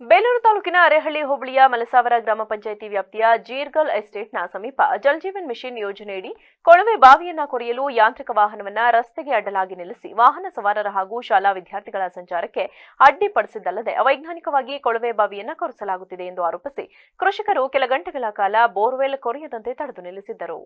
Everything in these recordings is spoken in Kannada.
ಬೇಲೂರು ತಾಲೂಕಿನ ಅರೆಹಳ್ಳಿ ಹೋಬಳಿಯ ಮಲಸಾವರ ಗ್ರಾಮ ಪಂಚಾಯಿತಿ ವ್ಯಾಪ್ತಿಯ ಜೀರ್ಗಲ್ ಎಸ್ಟೇಟ್ನ ಸಮೀಪ ಜಲ್ಜೀವನ್ ಮಿಷನ್ ಯೋಜನೆಯಡಿ ಕೊಳವೆ ಬಾವಿಯನ್ನ ಕೊರೆಯಲು ಯಾಂತ್ರಿಕ ವಾಹನವನ್ನ ರಸ್ತೆಗೆ ಅಡ್ಡಲಾಗಿ ನಿಲ್ಲಿಸಿ ವಾಹನ ಸವಾರರ ಹಾಗೂ ಶಾಲಾ ವಿದ್ಯಾರ್ಥಿಗಳ ಸಂಚಾರಕ್ಕೆ ಅಡ್ಡಿಪಡಿಸಿದ್ದಲ್ಲದೆ ಅವೈಜ್ಞಾನಿಕವಾಗಿ ಕೊಳವೆ ಬಾವಿಯನ್ನ ಕೊರೆಸಲಾಗುತ್ತಿದೆ ಎಂದು ಆರೋಪಿಸಿ ಕೃಷಿಕರು ಕೆಲ ಗಂಟೆಗಳ ಕಾಲ ಬೋರ್ವೆಲ್ ಕೊರೆಯದಂತೆ ತಡೆದು ನಿಲ್ಲಿಸಿದ್ದರು.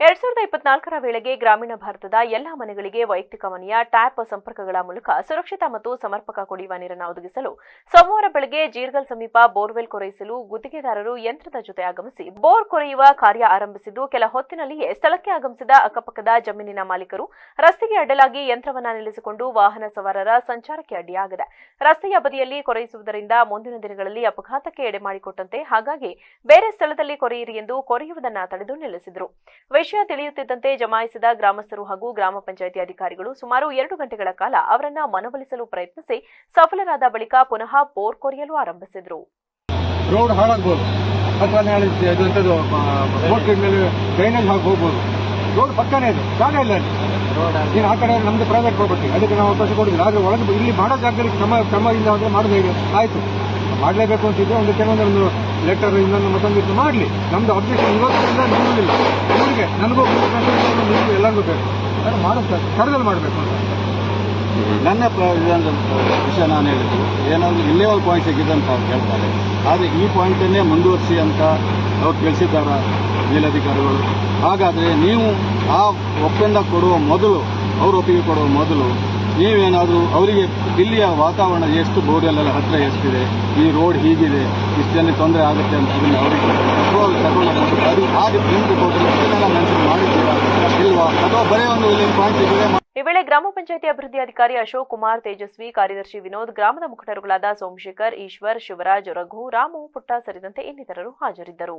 ಎರಡ್ ಸಾವಿರದ ಇಪ್ಪತ್ನಾಲ್ಕರ ವೇಳೆಗೆ ಗ್ರಾಮೀಣ ಭಾರತದ ಎಲ್ಲಾ ಮನೆಗಳಿಗೆ ವೈಯಕ್ತಿಕ ಮನೆಯ ಟ್ಯಾಪ್ ಸಂಪರ್ಕಗಳ ಮೂಲಕ ಸುರಕ್ಷಿತ ಮತ್ತು ಸಮರ್ಪಕ ಕುಡಿಯುವ ನೀರನ್ನು ಒದಗಿಸಲು ಸೋಮವಾರ ಬೆಳಗ್ಗೆ ಜೀರ್ಗಲ್ ಸಮೀಪ ಬೋರ್ವೆಲ್ ಕೊರೆಯಿಸಲು ಗುತ್ತಿಗೆದಾರರು ಯಂತ್ರದ ಜೊತೆ ಆಗಮಿಸಿ ಬೋರ್ ಕೊರೆಯುವ ಕಾರ್ಯ ಆರಂಭಿಸಿದ್ದು, ಕೆಲ ಹೊತ್ತಿನಲ್ಲಿಯೇ ಸ್ಥಳಕ್ಕೆ ಆಗಮಿಸಿದ ಅಕ್ಕಪಕ್ಕದ ಜಮೀನಿನ ಮಾಲೀಕರು ರಸ್ತೆಗೆ ಅಡ್ಡಲಾಗಿ ಯಂತ್ರವನ್ನ ನಿಲ್ಲಿಸಿಕೊಂಡು ವಾಹನ ಸವಾರರ ಸಂಚಾರಕ್ಕೆ ಅಡ್ಡಿಯಾಗಿದೆ. ರಸ್ತೆಯ ಬದಿಯಲ್ಲಿ ಕೊರೆಯಿಸುವುದರಿಂದ ಮುಂದಿನ ದಿನಗಳಲ್ಲಿ ಅಪಘಾತಕ್ಕೆ ಎಡೆ ಮಾಡಿಕೊಟ್ಟಂತೆ ಹಾಗಾಗಿ ಬೇರೆ ಸ್ಥಳದಲ್ಲಿ ಕೊರೆಯಿರಿ ಎಂದು ಕೊರೆಯುವುದನ್ನ ತಡೆದು ನಿಲ್ಲಿಸಿದರು. ವಿಷಯ ತಿಳಿಯುತ್ತಿದ್ದಂತೆ ಜಮಾಯಿಸಿದ ಗ್ರಾಮಸ್ಥರು ಹಾಗೂ ಗ್ರಾಮ ಪಂಚಾಯಿತಿ ಅಧಿಕಾರಿಗಳು ಸುಮಾರು ಎರಡು ಗಂಟೆಗಳ ಕಾಲ ಅವರನ್ನ ಮನವೊಲಿಸಲು ಪ್ರಯತ್ನಿಸಿ ಸಫಲರಾದ ಬಳಿಕ ಪುನಃ ಬೋರ್ ಕೊರೆಯಲು ಆರಂಭಿಸಿದರು. ರೋಡ್ ಹಾಳಾಗ್ಬೋದು. ಅಥವಾ ನಾಳೆ ಬೋಟ್ ಮೇಲೆ ಡ್ರೈನೇಜ್ ಹಾಕಿ ಹೋಗ್ಬೋದು. ರೋಡ್ ಪಕ್ಕನೇ ಇದೆ, ಜಾಗ ಇಲ್ಲ ನೀನು ಆ ಕಡೆ ನಮ್ದು ಪ್ರೈವೇಟ್ ಪ್ರಾಪರ್ಟಿ ಅದಕ್ಕೆ ನಾವು ಅವಕಾಶ ಕೊಡಿಲ್ಲ ಆದ್ರೆ ಒಳಗೆ ಇಲ್ಲಿ ಮಾಡೋ ಜಾಗದಲ್ಲಿ ಕ್ರಮ ಇಲ್ಲ ಅಂದ್ರೆ ಮಾಡೋದು ಹೇಗೆ ಆಯ್ತು. ಮಾಡಲೇಬೇಕು ಅಂತಿದ್ರೆ ಒಂದು ಕೆಲವೊಂದೊಂದು ಲೆಟರ್ ಇನ್ನೊಂದು ಮತ್ತೊಂದು ಮಾಡಲಿ. ನಮ್ದು ಅಬ್ಜೆಕ್ಷನ್ ಇರೋದ್ರಿಂದ ಇವರಿಗೆ ನನಗೂ ನಿಮಗೂ ಎಲ್ಲರಿಗೂ ಬೇಕು. ಅದು ಮಾಡುತ್ತಾರೆ ಕರದಲ್ಲಿ ಮಾಡಬೇಕು ಅಂತ. ನನ್ನ ಪ್ರ- ಇದೊಂದು ವಿಷಯ ನಾನು ಹೇಳಿದ್ದು, ಏನಾದರೂ ಇಲ್ಲೇ ಒಂದು ಪಾಯಿಂಟ್ ಸಿಕ್ಕಿದೆ ಅಂತ ಅವ್ರು ಹೇಳ್ತಾರೆ ಆದರೆ ಈ ಪಾಯಿಂಟನ್ನೇ ಮುಂದುವರಿಸಿ ಅಂತ ಅವ್ರು ತಿಳಿಸಿದ್ದಾರೆ ಮೇಲಧಿಕಾರಿಗಳು? ಹಾಗಾದರೆ ನೀವು ಆ ಒಪ್ಪಂದ ಕೊಡುವ ಮೊದಲು, ಅವ್ರ ಒಪ್ಪಿಗೆ ಕೊಡುವ ಮೊದಲು ನೀವೇನಾದರೂ ಅವರಿಗೆ ಇಲ್ಲಿಯ ವಾತಾವರಣ ಎಷ್ಟು ಬೋರ್ವೆಲ್ಲೆಲ್ಲ ಹತ್ತಿರ ಎಷ್ಟಿದೆ, ಈ ರೋಡ್ ಹೀಗಿದೆ ಇಷ್ಟು ತೊಂದರೆ ಆಗುತ್ತೆ ಅಂತ ಅದನ್ನು ಅವರಿಗೆ ತಗೊಂಡು ಅದು ಆ ಪ್ರಿಂಟ್ ಕೊಟ್ಟರೆ ಮೆನ್ಷನ್ ಮಾಡಿದ್ದೀರಾ ಇಲ್ವಾ? ಅಥವಾ ಬರೀ ಒಂದು ಇಲ್ಲಿ ಪಾಯಿಂಟ್ ಸಿಗಿದೆ ಈ ವೇಳೆ ಗ್ರಾಮ ಪಂಚಾಯಿತಿ ಅಭಿವೃದ್ಧಿ ಅಧಿಕಾರಿ ಅಶೋಕ್ ಕುಮಾರ್ ತೇಜಸ್ವಿ, ಕಾರ್ಯದರ್ಶಿ ವಿನೋದ್, ಗ್ರಾಮದ ಮುಖಂಡರುಗಳಾದ ಸೋಮಶೇಖರ್, ಈಶ್ವರ್, ಶಿವರಾಜ್, ರಘು, ರಾಮು, ಪುಟ್ಟ ಸೇರಿದಂತೆ ಇನ್ನಿತರರು ಹಾಜರಿದ್ದರು.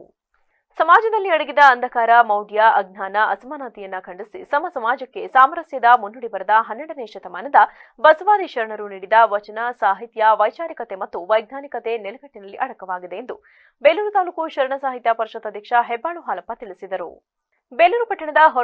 ಸಮಾಜದಲ್ಲಿ ಅಡಗಿದ ಅಂಧಕಾರ, ಮೌಢ್ಯ, ಅಜ್ಞಾನ, ಅಸಮಾನತೆಯನ್ನ ಖಂಡಿಸಿ ಸಮ ಸಮಾಜಕ್ಕೆ ಸಾಮರಸ್ಯದ ಮುನ್ನುಡಿ ಬರೆದ ಹನ್ನೆರಡನೇ ಶತಮಾನದ ಬಸವಾದಿ ಶರಣರು ನೀಡಿದ ವಚನ, ಸಾಹಿತ್ಯ, ವೈಚಾರಿಕತೆ ಮತ್ತು ವೈಜ್ಞಾನಿಕತೆ ನೆಲೆಗಟ್ಟಿನಲ್ಲಿ ಅಡಕವಾಗಿದೆ ಎಂದು ಬೇಲೂರು ತಾಲೂಕು ಶರಣ ಸಾಹಿತ್ಯ ಪರಿಷತ್ ಅಧ್ಯಕ್ಷ ಹೆಬ್ಬಾಳು ಹಾಲಪ್ಪ ತಿಳಿಸಿದರು. ಬೇಲೂರು ಪಟ್ಟಣದ